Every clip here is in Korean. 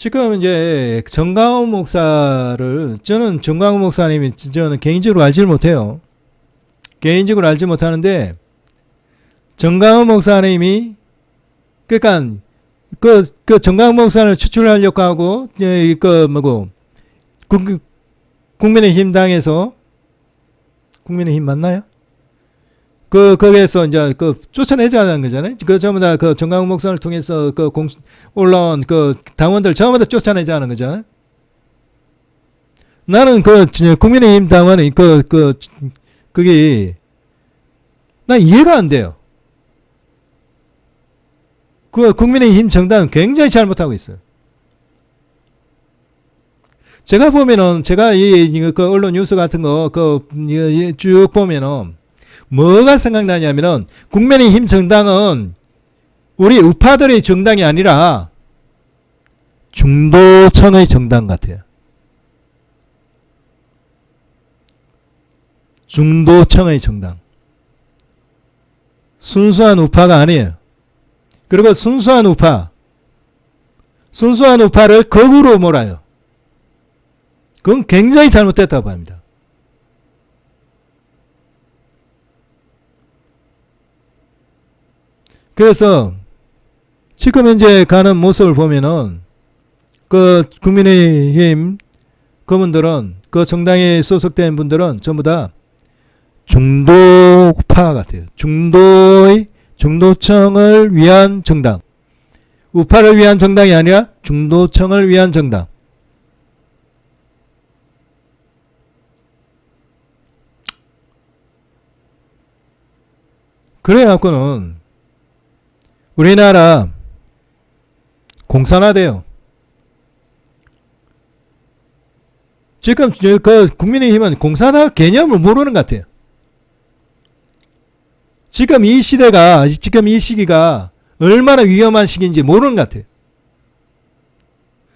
지금 이제 정강훈 목사를 저는 정강훈 목사님이 저는 개인적으로 알지를 못해요. 개인적으로 알지 못하는데 정강훈 목사님이 그러니까 그, 그 정강훈 목사를 추출하려고 하고 예, 그 뭐고 국, 국민의힘 당에서 국민의힘 맞나요? 그 거기에서 이제 그 쫓아내자는 거잖아요. 그 전부 다 그 정강훈 목사를 통해서 그 공 올라온 그 당원들 전부 다 쫓아내자는 거잖아요. 나는 그 국민의힘 당원이 그 그 그게 난 이해가 안 돼요. 그 국민의힘 정당은 굉장히 잘못하고 있어요. 제가 보면은 제가 이 그 언론 뉴스 같은 거 그 쭉 보면은 뭐가 생각나냐면은 국민의힘 정당은 우리 우파들의 정당이 아니라 중도층의 정당 같아요. 중도층의 정당. 순수한 우파가 아니에요. 그리고 순수한 우파, 순수한 우파를 거꾸로 몰아요. 그건 굉장히 잘못됐다고 봅니다. 그래서 지금 현재 가는 모습을 보면은 그 국민의힘 그분들은 그 정당에 소속된 분들은 전부 다 중도파 같아요. 중도의 중도층을 위한 정당. 우파를 위한 정당이 아니라 중도층을 위한 정당. 그래갖고는 우리나라 공산화돼요. 지금 저- 그 국민의힘은 공산화 개념을 모르는 것 같아요. 지금 이 시대가 지금 이 시기가 얼마나 위험한 시기인지 모르는 것 같아요.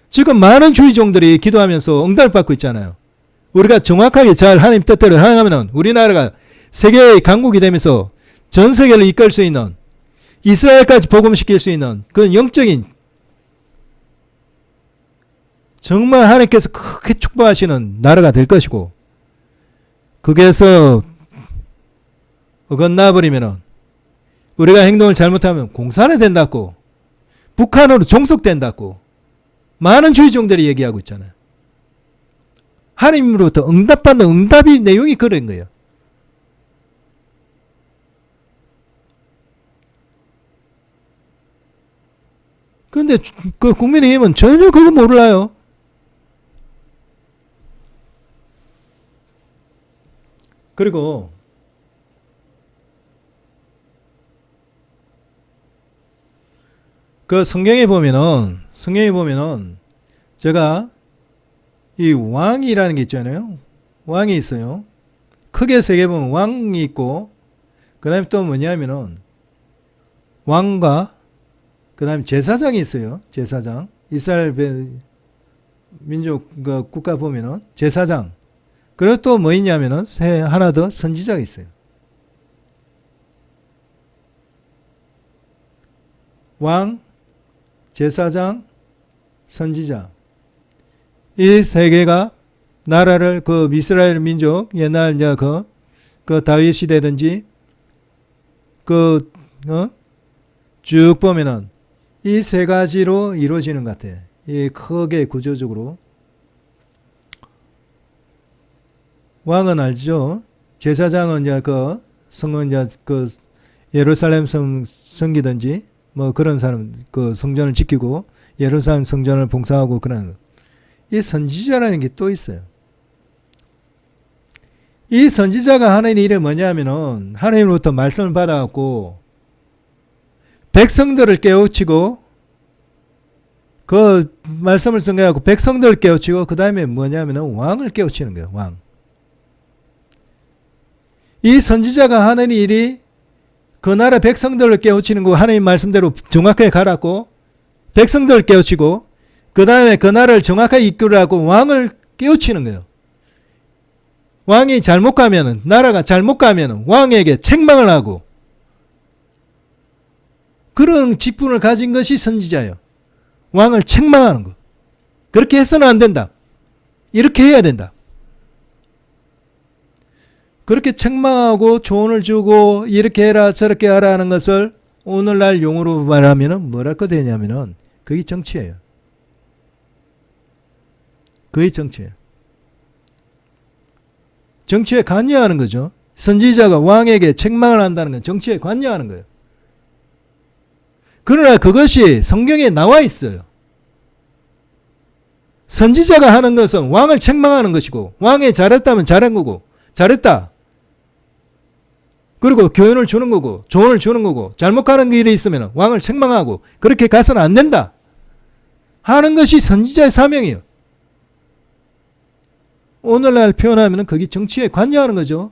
지금 많은 주의종들이 기도하면서 응답을 받고 있잖아요. 우리가 정확하게 잘 하나님 뜻대로 행하면은 우리나라가 세계의 강국이 되면서 전 세계를 이끌 수 있는 이스라엘까지 복음시킬 수 있는 그런 영적인 정말 하나님께서 크게 축복하시는 나라가 될 것이고 거기에서 어긋나 버리면은 우리가 행동을 잘못하면 공산화 된다고 북한으로 종속된다고 많은 주의종들이 얘기하고 있잖아요. 하나님으로부터 응답받는 응답이 내용이 그런 거예요. 근데 그 국민의힘은 전혀 그거 몰라요. 그리고 그 성경에 보면은 성경에 보면은 제가 이 왕이라는 게 있잖아요. 왕이 있어요. 크게 세 개 보면 왕이 있고 그 다음에 또 뭐냐면은 왕과 그 다음에 제사장이 있어요. 제사장. 이스라엘 배- 민족 그 국가 보면은 제사장. 그리고 또 뭐 있냐면은 세 하나 더 선지자가 있어요. 왕, 제사장, 선지자. 이 세 개가 나라를 그 이스라엘 민족 옛날 이제 그, 그 다윗 시대든지 그, 어? 쭉 보면은 이 세 가지로 이루어지는 것 같아. 이 크게 구조적으로. 왕은 알죠? 제사장은 이제 그 성은 이제 그 예루살렘 성 성기든지 뭐 그런 사람 그 성전을 지키고 예루살렘 성전을 봉사하고 그런 이 선지자라는 게 또 있어요. 이 선지자가 하는 일이 뭐냐면은 하나님으로부터 말씀을 받아갖고 백성들을 깨우치고 그 말씀을 전해갖고 백성들을 깨우치고 그 다음에 뭐냐면은 왕을 깨우치는 거예요. 왕. 이 선지자가 하는 일이 그 나라 백성들을 깨우치는 거 하나님 말씀대로 정확하게 가라고 백성들을 깨우치고 그 다음에 그 나라를 정확하게 이끌으라고 왕을 깨우치는 거예요. 왕이 잘못 가면은 나라가 잘못 가면은 왕에게 책망을 하고 그런 직분을 가진 것이 선지자예요. 왕을 책망하는 거. 그렇게 해서는 안 된다. 이렇게 해야 된다. 그렇게 책망하고 조언을 주고 이렇게 해라 저렇게 하라 하는 것을 오늘날 용어로 말하면은 뭐라고 되냐면은 그게 정치예요. 그게 정치예요. 정치에 관여하는 거죠. 선지자가 왕에게 책망을 한다는 건 정치에 관여하는 거예요. 그러나 그것이 성경에 나와 있어요. 선지자가 하는 것은 왕을 책망하는 것이고 왕이 잘했다면 잘한 거고 잘했다. 그리고 교훈을 주는 거고 조언을 주는 거고 잘못 가는 길이 있으면 왕을 책망하고 그렇게 가서는 안 된다. 하는 것이 선지자의 사명이에요. 오늘날 표현하면 그게 정치에 관여하는 거죠.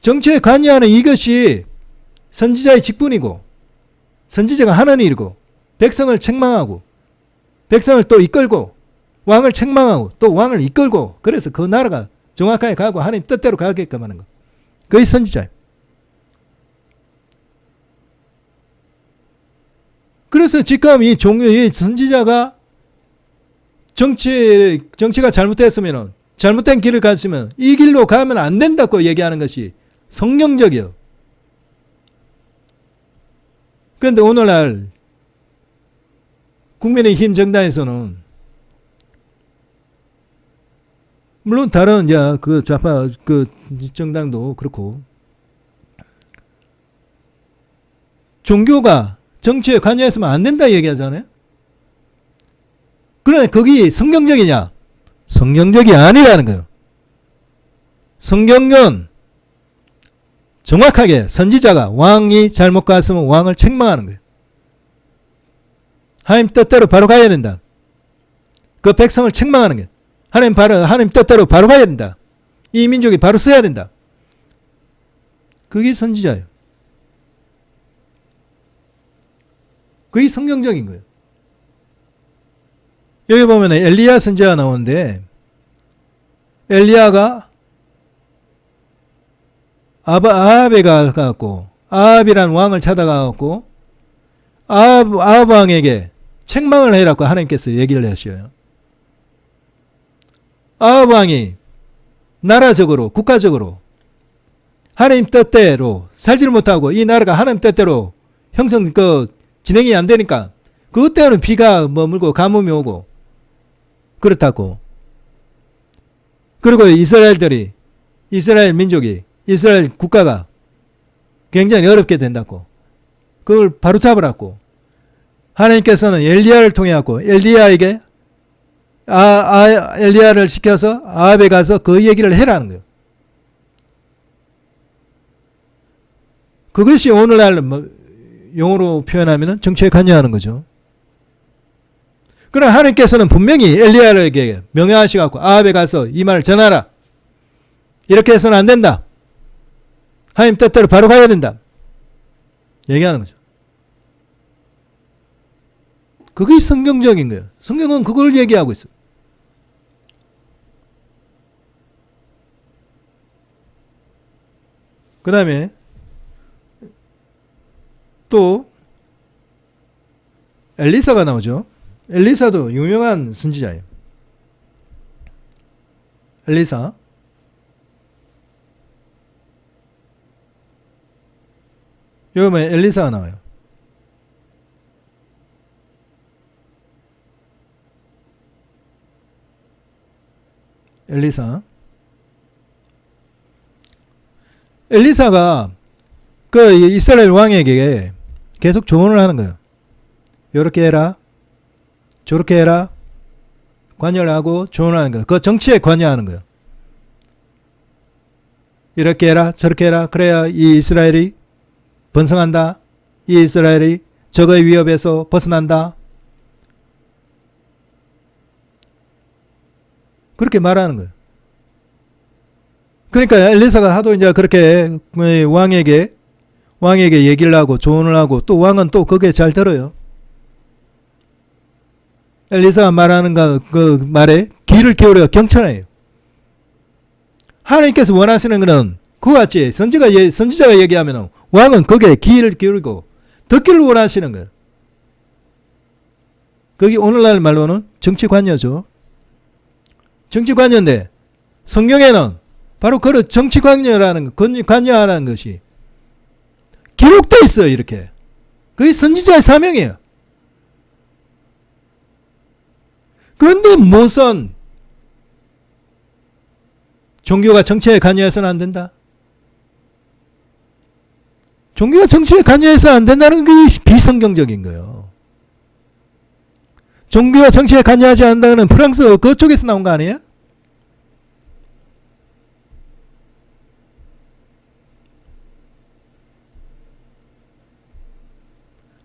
정치에 관여하는 이것이 선지자의 직분이고 선지자가 하는 일이고 백성을 책망하고 백성을 또 이끌고 왕을 책망하고 또 왕을 이끌고 그래서 그 나라가 정확하게 가고 하나님 뜻대로 가게끔 하는 거. 그게 선지자예요. 그래서 지금 이 종교, 이 선지자가 정치, 정치가 잘못됐으면 잘못된 길을 갔으면 이 길로 가면 안 된다고 얘기하는 것이 성경적이요. 그런데 오늘날 국민의힘 정당에서는 물론 다른 야그 좌파 그 정당도 그렇고 종교가 정치에 관여했으면 안 된다 얘기하잖아요. 그러나 거기 성경적이냐? 성경적이 아니라는 거예요. 성경은 정확하게 선지자가 왕이 잘못 갔으면 왕을 책망하는 거예요. 하나님 뜻대로 바로 가야 된다. 그 백성을 책망하는 거예요. 하나님 바로 하나님 뜻대로 바로 가야 된다. 이 민족이 바로 써야 된다. 그게 선지자예요. 그게 성경적인 거예요. 여기 보면 엘리야 선지자가 나오는데 엘리야가 아바, 아합에 가갖고 아합이란 왕을 찾아가갖고 아합, 아합 왕에게 책망을 해라고 하나님께서 얘기를 하셔요. 아합 왕이 나라적으로 국가적으로 하나님 뜻대로 살지를 못하고 이 나라가 하나님 뜻대로 형성 그 진행이 안 되니까 때문에 비가 머물고 가뭄이 오고 그렇다고 그리고 이스라엘들이 이스라엘 민족이 이스라엘 국가가 굉장히 어렵게 된다고 그걸 바로 잡으라고 하나님께서는 엘리야를 통해 갖고 엘리야에게 아, 아, 엘리야를 시켜서 아합에 가서 그 얘기를 해라는 거예요. 그것이 오늘날 뭐 용어로 표현하면 정치에 관여하는 거죠. 그러나 하나님께서는 분명히 엘리야에게 명령하시고 아합에 가서 이 말을 전하라. 이렇게 해서는 안 된다. 하나님 뜻대로 바로 가야 된다. 얘기하는 거죠. 그게 성경적인 거예요. 성경은 그걸 얘기하고 있어. 그 다음에 또 엘리사가 나오죠. 엘리사도 유명한 선지자예요. 엘리사. 여기 보면 엘리사가 나와요. 엘리사. 엘리사가 그 이스라엘 왕에게 계속 조언을 하는 거예요. 이렇게 해라. 저렇게 해라. 관여를 하고 조언하는 거예요. 그 정치에 관여하는 거예요. 이렇게 해라. 저렇게 해라. 그래야 이 이스라엘이 번성한다. 이 이스라엘이 적의 위협에서 벗어난다. 그렇게 말하는 거예요. 그러니까 엘리사가 하도 이제 그렇게 왕에게 왕에게 얘기를 하고 조언을 하고 또 왕은 또 그게 잘 들어요. 엘리사가 말하는 그 말에 귀를 기울여 경청해요. 하나님께서 원하시는 것은 그와 같이 선지가 선지자가 얘기하면 왕은 거기에 귀를 기울이고 듣기를 원하시는 거예요. 거기 오늘날 말로는 정치 관여죠. 정치 관여인데 성경에는 바로 그런 정치 관여라는 것, 관- 관여하는 것이 기록돼 있어요. 이렇게. 그게 선지자의 사명이에요. 그런데 무슨 종교가 정치에 관여해서는 안 된다. 종교가 정치에 관여해서 안 된다는 게 비성경적인 거예요. 종교가 정치에 관여하지 않는다는 프랑스 그쪽에서 나온 거 아니에요?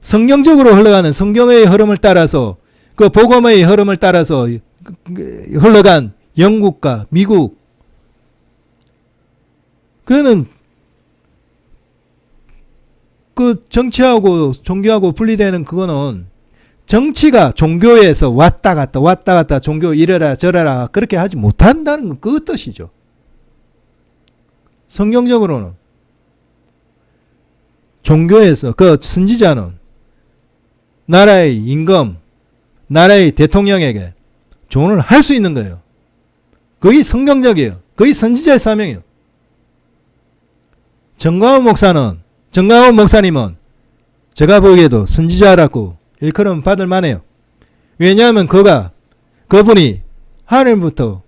성경적으로 흘러가는 성경의 흐름을 따라서 그 복음의 흐름을 따라서 흘러간 영국과 미국 그는 그 정치하고 종교하고 분리되는 그거는 정치가 종교에서 왔다 갔다 왔다 갔다 종교 이래라 저래라 그렇게 하지 못한다는 건 그 뜻이죠. 성경적으로는 종교에서 그 선지자는 나라의 임금, 나라의 대통령에게 조언을 할 수 있는 거예요. 그게 성경적이에요. 그게 선지자의 사명이에요. 정광훈 목사는 정광훈 목사님은 제가 보기에도 선지자라고 일컬음 받을 만해요. 왜냐하면 그가 그분이 하늘부터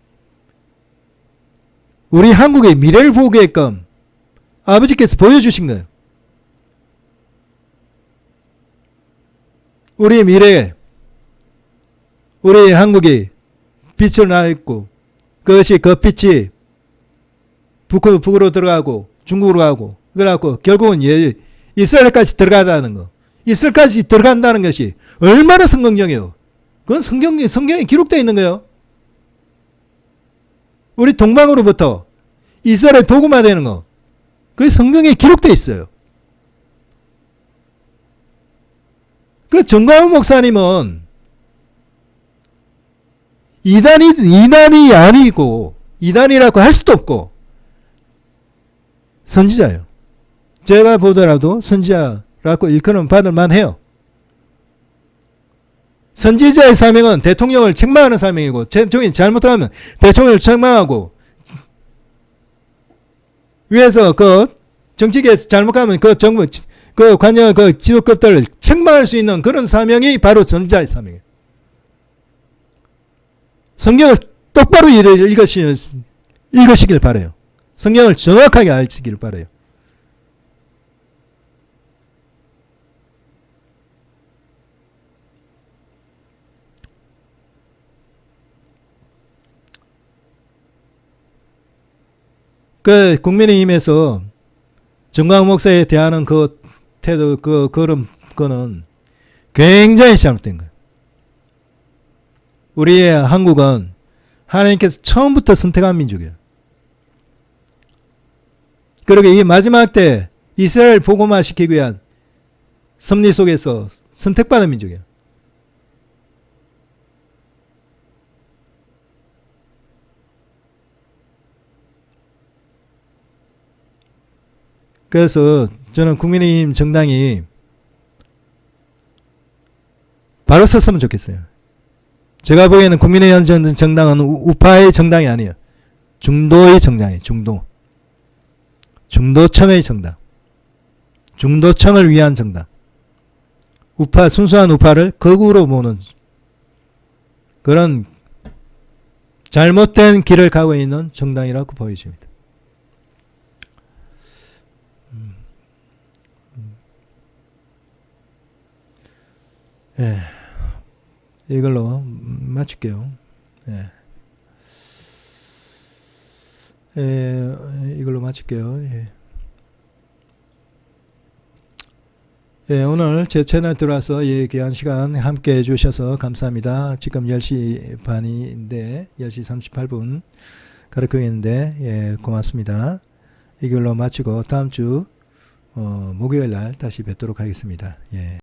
우리 한국의 미래를 보게끔 아버지께서 보여주신 거예요. 우리 미래에 우리 한국이 빛을 나 있고 그것이 그 빛이 북으로 들어가고 중국으로 가고 그래갖고 결국은 예, 이스라엘까지 들어가다는 거. 이스라엘까지 들어간다는 것이 얼마나 성경적이에요? 그건 성경, 성경에 기록되어 있는 거예요. 우리 동방으로부터 이스라엘 복음화되는 거. 그게 성경에 기록되어 있어요. 그 정광훈 목사님은 이단이 이단이 아니고 이단이라고 할 수도 없고 선지자예요. 제가 보더라도 선지자라고 일컬음 받을 만해요. 선지자의 사명은 대통령을 책망하는 사명이고 대통령이 잘못하면 대통령을 책망하고 위에서 그 정치계에서 잘못하면 그 정부 그 관여 그 지도급들을 책망할 수 있는 그런 사명이 바로 선지자의 사명이에요. 성경을 똑바로 읽- 읽으시, 읽으시길 바래요. 성경을 정확하게 알시길 바래요. 그 국민의힘에서 정광 목사에 대하는 그 태도 그 그런 거는 굉장히 잘못된 거예요. 우리의 한국은 하나님께서 처음부터 선택한 민족이에요. 그리고 이 마지막 때 이스라엘 복음화 시키기 위한 섭리 속에서 선택받은 민족이에요. 그래서 저는 국민의힘 정당이 바로 섰으면 좋겠어요. 제가 보기에는 국민의힘 정- 정당은 우- 우파의 정당이 아니에요. 중도의 정당이에요. 중도. 중도층의 정당. 중도층을 위한 정당. 우파 순수한 우파를 극우로 모는 그런 잘못된 길을 가고 있는 정당이라고 보여집니다. 음. 음. 예. 이걸로 마칠게요. 예. 예, 이걸로 마칠게요. 예. 예, 오늘 제 채널 들어와서 예, 귀한 시간 함께 해주셔서 감사합니다. 지금 10시 반인데, 10시 38분 가르치고 있는데, 예, 고맙습니다. 이걸로 마치고 다음 주, 어, 목요일 날 다시 뵙도록 하겠습니다. 예.